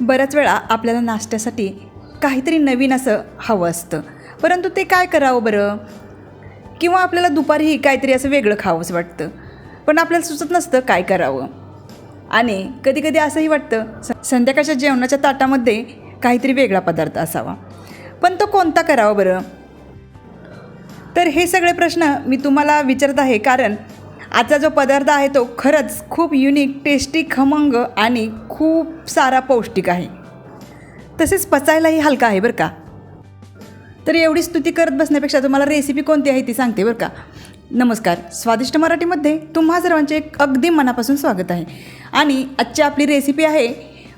बऱ्याच वेळा आपल्याला नाश्त्यासाठी काहीतरी नवीन असं हवं असतं. परंतु ते काय करावं बरं? किंवा आपल्याला दुपारीही काहीतरी असं वेगळं खावंच वाटतं. पण आपल्याला सुचत नसतं काय करावं. आणि कधीकधी असंही वाटतं स संध्याकाळच्या जेवणाच्या ताटामध्ये काहीतरी वेगळा पदार्थ असावा. पण तो कोणता करावा बरं? तर हे सगळे प्रश्न मी तुम्हाला विचारत आहे कारण आजचा जो पदार्थ आहे तो खरंच खूप युनिक टेस्टी खमंग आणि खूप सारा पौष्टिक आहे. तसेच पचायलाही हलका आहे बरं का. तर एवढी स्तुती करत बसण्यापेक्षा तुम्हाला रेसिपी कोणती आहे ती सांगते बरं का. नमस्कार स्वादिष्ट मराठीमध्ये तुम्हा सर्वांचे एक अगदी मनापासून स्वागत आहे. आणि आजची आपली रेसिपी आहे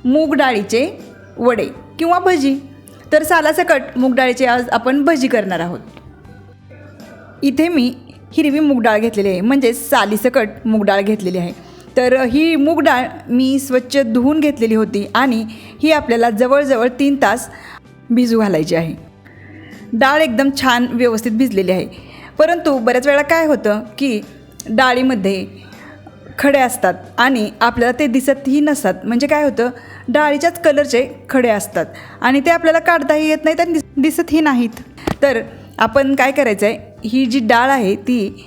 मूग डाळीचे वडे किंवा भजी. तर सालासकट मूग डाळीचे आज आपण भजी करणार आहोत. इथे मी हिरवी मूग डाळ घेतलेली आहे. म्हणजे सालीसकट मूग डाळ घेतलेली आहे. तर ही मूग डाळ मी स्वच्छ धुवून घेतलेली होती आणि ही आपल्याला जवळजवळ तीन तास भिजू घालायची आहे. डाळ एकदम छान व्यवस्थित भिजलेली आहे. परंतु बऱ्याच वेळा काय होतं की डाळीमध्ये खडे असतात आणि आपल्याला ते दिसतही नसतात. म्हणजे काय होतं डाळीच्याच कलरचे खडे असतात आणि ते आपल्याला काढताही येत नाहीत आणि दिसतही नाहीत. तर आपण काय करायचं आहे ही जी डाळ आहे ती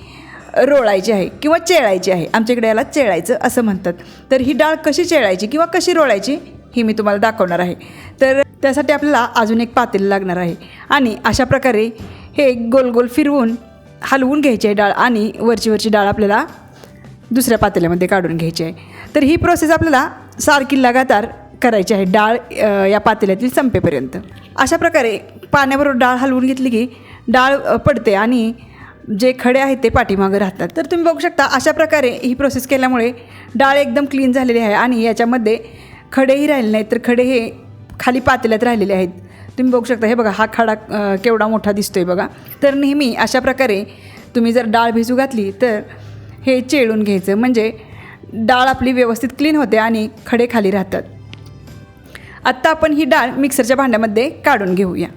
रोळायची आहे किंवा चेळायची आहे. आमच्याकडे याला चेळायचं असं म्हणतात. तर ही डाळ कशी चेळायची किंवा कशी रोळायची हे मी तुम्हाला दाखवणार आहे. तर त्यासाठी आपल्याला अजून एक पातेलं लागणार आहे. आणि अशा प्रकारे हे गोल गोल फिरवून हलवून घ्यायची आहे डाळ आणि वरची वरची डाळ आपल्याला दुसऱ्या पातेल्यामध्ये काढून घ्यायची आहे. तर ही प्रोसेस आपल्याला सारखी लगातार करायची आहे डाळ या पातेल्यातील संपेपर्यंत. अशा प्रकारे पाण्याबरोबर डाळ हलवून घेतली की डाळ पडते आणि जे खडे आहेत ते पाठीमागं राहतात. तर तुम्ही बघू शकता अशा प्रकारे ही प्रोसेस केल्यामुळे डाळ एकदम क्लीन झालेली आहे आणि याच्यामध्ये खडेही राहिले नाहीत. तर खडे हे खाली पातेल्यात राहिलेले आहेत. तुम्ही बघू शकता हे बघा हा खडा केवढा मोठा दिसतो आहे बघा. तर नेहमी अशा प्रकारे तुम्ही जर डाळ भिजू घातली तर हे चेळून घ्यायचं. म्हणजे डाळ आपली व्यवस्थित क्लीन होते आणि खडे खाली राहतात. आत्ता आपण ही डाळ मिक्सरच्या भांड्यामध्ये काढून घेऊया.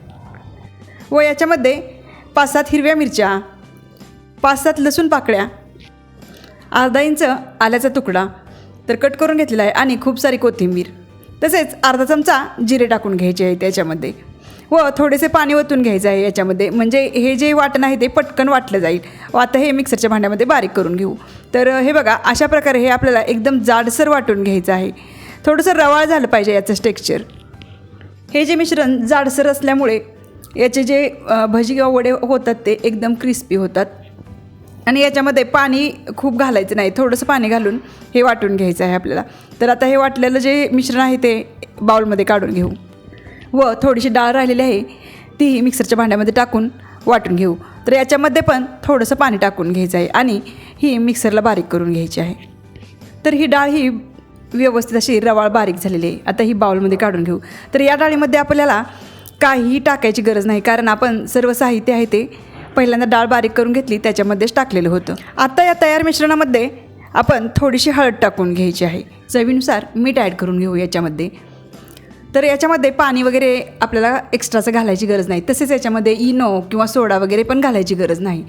व याच्यामध्ये पाच सात हिरव्या मिरच्या पाच सात लसूण पाकळ्या अर्धा इंच आल्याचा तुकडा तर कट करून घेतलेला आहे आणि खूप सारी कोथिंबीर. तसेच अर्धा चमचा जिरे टाकून घ्यायचे आहे त्याच्यामध्ये व थोडेसे पाणी ओतून घ्यायचं आहे याच्यामध्ये. म्हणजे हे जे वाटण आहे ते पटकन वाटलं जाईल. व आता हे मिक्सरच्या भांड्यामध्ये बारीक करून घेऊ. तर हे बघा अशा प्रकारे हे आपल्याला एकदम जाडसर वाटून घ्यायचं आहे. थोडंसं रवाळ झालं पाहिजे याचं टेक्स्चर. हे जे मिश्रण जाडसर असल्यामुळे याचे जे भजी किंवा वडे होतात ते एकदम क्रिस्पी होतात. आणि याच्यामध्ये पाणी खूप घालायचं नाही थोडंसं पाणी घालून हे वाटून घ्यायचं आहे आपल्याला. तर आता हे वाटलेलं जे मिश्रण आहे ते बाउलमध्ये काढून घेऊ. व थोडीशी डाळ राहिलेली आहे तीही मिक्सरच्या भांड्यामध्ये टाकून वाटून घेऊ. तर याच्यामध्ये पण थोडंसं पाणी टाकून घ्यायचं आहे आणि ही मिक्सरला बारीक करून घ्यायची आहे. तर ही डाळ ही व्यवस्थित अशी रवाळ बारीक झालेली आहे. आता ही बाउलमध्ये काढून घेऊ. तर या डाळीमध्ये आपल्याला काहीही टाकायची गरज नाही. कारण आपण सर्व साहित्य आहे ते पहिल्यांदा डाळ बारीक करून घेतली त्याच्यामध्येच टाकलेलं होतं. आता या तयार मिश्रणामध्ये आपण थोडीशी हळद टाकून घ्यायची आहे. चवीनुसार मीठ ॲड करून घेऊ याच्यामध्ये. तर याच्यामध्ये पाणी वगैरे आपल्याला एक्स्ट्राचं घालायची गरज नाही. तसेच याच्यामध्ये इनो किंवा सोडा वगैरे पण घालायची गरज नाही.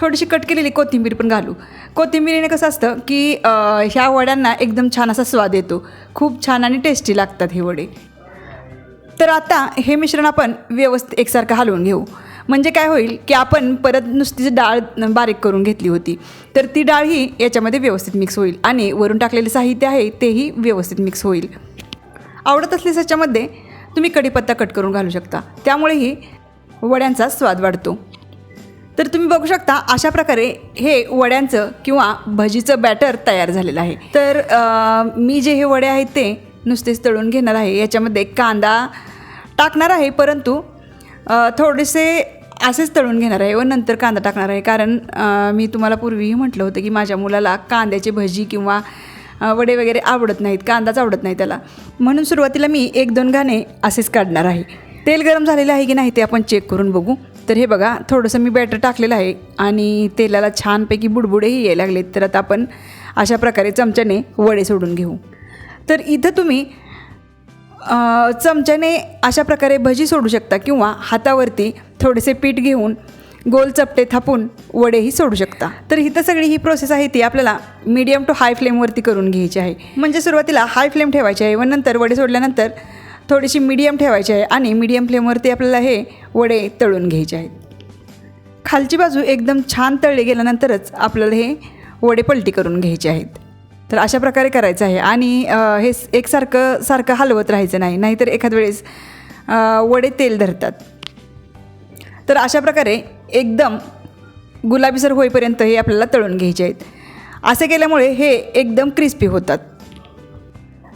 थोडीशी कट केलेली कोथिंबीर पण घालू. कोथिंबीरीने कसं असतं की ह्या वड्यांना एकदम छान असा स्वाद येतो. खूप छान आणि टेस्टी लागतात हे वडे. तर आता हे मिश्रण आपण व्यवस्थित एकसारखं हलवून घेऊ. म्हणजे काय होईल की आपण परत नुसतीच डाळ बारीक करून घेतली होती तर ती डाळ ही याच्यामध्ये व्यवस्थित मिक्स होईल आणि वरून टाकलेले साहित्य आहे तेही व्यवस्थित मिक्स होईल. आवडत असल्यास याच्यामध्ये तुम्ही कढीपत्ता कट करून घालू शकता. त्यामुळेही वड्यांचा स्वाद वाढतो. तर तुम्ही बघू शकता अशा प्रकारे हे वड्यांचं किंवा भजीचं बॅटर तयार झालेलं आहे. तर आ, मी जे हे वडे आहेत ते नुसतेच तळून घेणार आहे. याच्यामध्ये कांदा टाकणार आहे परंतु थोडेसे असेच तळून घेणार आहे व नंतर कांदा टाकणार आहे. कारण मी तुम्हाला पूर्वीही म्हटलं होतं की माझ्या मुलाला कांद्याची भजी किंवा वडे वगैरे आवडत नाहीत कांदाच आवडत नाही त्याला. म्हणून सुरुवातीला मी एक दोन गाणे असेच काढणार आहे. तेल गरम झालेलं आहे की नाही ते आपण चेक करून बघू. तर हे बघा थोडंसं मी बॅटर टाकलेलं आहे आणि तेलाला छानपैकी बुडबुडेही यायला लागलेत. तर आता आपण अशा प्रकारे चमच्याने वडे सोडून घेऊ. तर इथं तुम्ही चमच्याने अशा प्रकारे भजी सोडू शकता किंवा हातावरती थोडेसे पीठ घेऊन गोल चपटे थापून वडेही सोडू शकता. तर इथं सगळी ही प्रोसेस आहे ती आपल्याला मीडियम टू हाय फ्लेमवरती करून घ्यायची आहे. म्हणजे सुरुवातीला हाय फ्लेम ठेवायची आहे व नंतर वडे सोडल्यानंतर थोडीशी मीडियम ठेवायची आहे आणि मीडियम फ्लेमवरती आपल्याला हे वडे तळून घ्यायचे आहेत. खालची बाजू एकदम छान तळली गेल्यानंतरच आपल्याला हे वडे पलटी करून घ्यायचे आहेत. तर अशा प्रकारे करायचं आहे. आणि हे एकसारखं सारखं हलवत राहायचं नाही. नाहीतर एखाद वेळेस वडे तेल धरतात. तर अशा प्रकारे एकदम गुलाबीसर होईपर्यंत हे आपल्याला तळून घ्यायचे आहेत. असे केल्यामुळे हे एकदम क्रिस्पी होतात.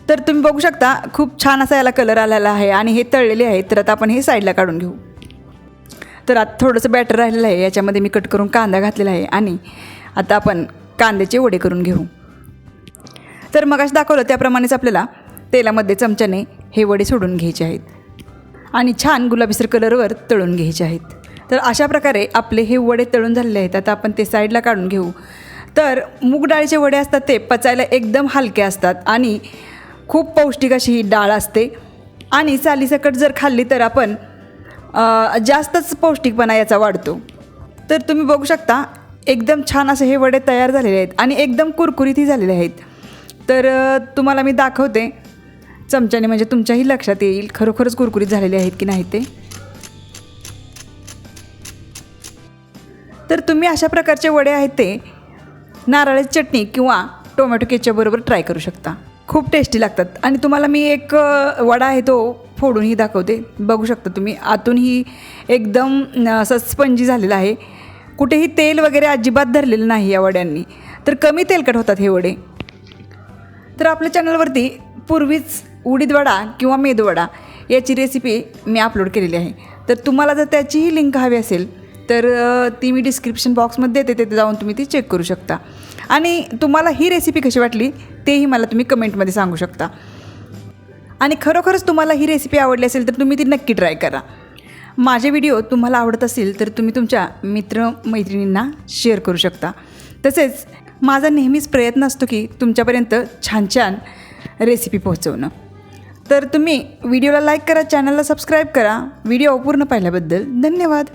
तर तुम्ही बघू शकता खूप छान असा याला कलर आलेला आहे आणि हे तळलेले आहेत. तर आता आपण हे साईडला काढून घेऊ. तर आता थोडंसं बॅटर राहिलेलं आहे. याच्यामध्ये मी कट करून कांदा घातलेला आहे आणि आता आपण कांद्याचे वडे करून घेऊ. तर मगाश दाखवलं त्याप्रमाणेच आपल्याला तेलामध्ये चमच्याने हे वडे सोडून घ्यायचे आहेत. आणि छान गुलाबीसर कलरवर तळून घ्यायचे आहेत. तर अशा प्रकारे आपले हे वडे तळून झालेले आहेत. आता आपण ते साईडला काढून घेऊ. तर मूग डाळीचे वडे असतात ते पचायला एकदम हलके असतात आणि खूप पौष्टिक अशी ही डाळ असते. आणि सालीसकट जर खाल्ली तर आपण जास्तच पौष्टिकपणा याचा वाढतो. तर तुम्ही बघू शकता एकदम छान असे हे वडे तयार झालेले आहेत आणि एकदम कुरकुरीतही झालेले आहेत. तर तुम्हाला मी दाखवते. चमच्याने म्हणजे तुमच्याही लक्षात येईल खरोखरच कुरकुरीत झालेले आहेत की नाही ते. तर तुम्ही अशा प्रकारचे वडे आहेत ते नारळाची चटणी किंवा टोमॅटो केचपबरोबर ट्राय करू शकता. खूप टेस्टी लागतात. आणि तुम्हाला मी एक वडा आहे तो फोडूनही दाखवते. बघू शकता तुम्ही आतूनही एकदम असं स्पंजी झालेला आहे. कुठेही तेल वगैरे अजिबात धरलेलं नाही या वड्यांनी. तर कमी तेलकट होतात हे वडे. तर आपल्या चॅनलवरती पूर्वीच उडीदवडा किंवा मेदूवडा याची रेसिपी मी अपलोड केलेली आहे. तर तुम्हाला जर त्याचीही लिंक हवी असेल तर ती मी डिस्क्रिप्शन बॉक्समध्ये देते तिथे जाऊन तुम्ही ती चेक करू शकता. आणि तुम्हाला ही रेसिपी कशी वाटली तेही मला तुम्ही कमेंटमध्ये सांगू शकता. आणि खरोखरच तुम्हाला ही रेसिपी आवडली असेल तर तुम्ही ती नक्की ट्राय करा. माझे व्हिडिओ तुम्हाला आवडत असेल तर तुम्ही तुमच्या मित्रमैत्रिणींना शेअर करू शकता. तसेच माझा नेहमीच प्रयत्न असतो की तुमच्यापर्यंत छान छान रेसिपी पोहोचवणं. तर तुम्ही व्हिडिओला लाईक करा चॅनलला सबस्क्राईब करा. व्हिडिओ पूर्ण पाहिल्याबद्दल धन्यवाद.